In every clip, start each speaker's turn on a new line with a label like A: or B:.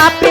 A: পাপি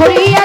A: ধরিয়া